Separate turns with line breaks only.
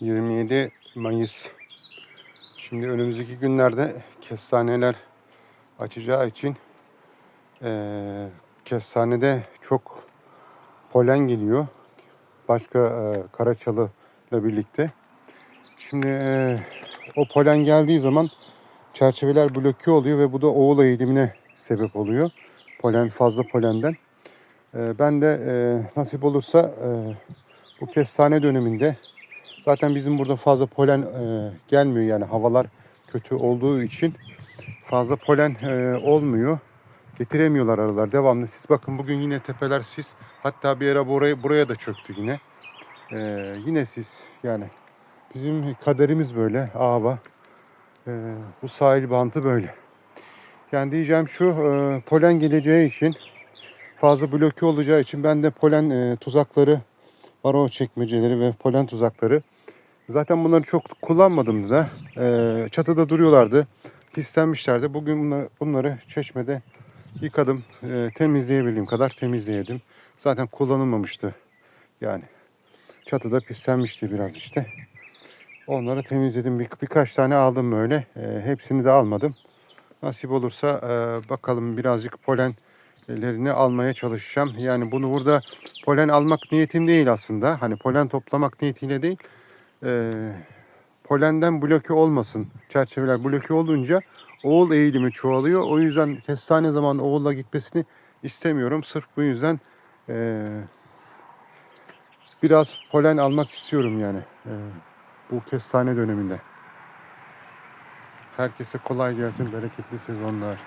27 Mayıs. Şimdi önümüzdeki günlerde kestaneler açacağı için eee kestanede çok polen geliyor. Başka eee karaçalı ile birlikte. Şimdi eee, o polen geldiği zaman çerçeveler bloke oluyor ve bu da oğul eğilimine sebep oluyor. Polen fazla polenden. Eee, ben de eee, nasip olursa eee, bu kestane döneminde zaten bizim burada fazla polen eee, gelmiyor yani havalar kötü olduğu için fazla polen eee, olmuyor. Getiremiyorlar arılar devamlı. Siz bakın bugün yine tepeler sis. Hatta bir ara buraya, buraya da çöktü yine. Eee, yine sis yani. Bizim kaderimiz böyle ağaba. Eee, bu sahil bantı böyle. Yani diyeceğim şu eee, polen geleceği için fazla bloke olacağı için ben de polen eee, tuzakları baro çekmeceleri ve polen tuzakları zaten bunları çok kullanmadım da eee, çatıda duruyorlardı pislenmişlerdi bugün bunları, bunları çeşmede yıkadım eee, temizleyebildiğim kadar temizleyedim. Zaten kullanılmamıştı yani. Çatıda pislenmişti biraz işte. Onları temizledim. Bir, birkaç tane aldım böyle. Eee, hepsini de almadım. Nasip olursa eee, bakalım birazcık polen lerini almaya çalışacağım. Yani bunu burada polen almak niyetim değil aslında. Hani polen toplamak niyetiyle değil. Ee, polenden bloke olmasın. Çerçeveler bloke olunca oğul eğilimi çoğalıyor. O yüzden kestane zaman oğulla gitmesini istemiyorum. Sırf bu yüzden ee, biraz polen almak istiyorum yani. ee, bu kestane döneminde. Herkese kolay gelsin, bereketli sezonlar.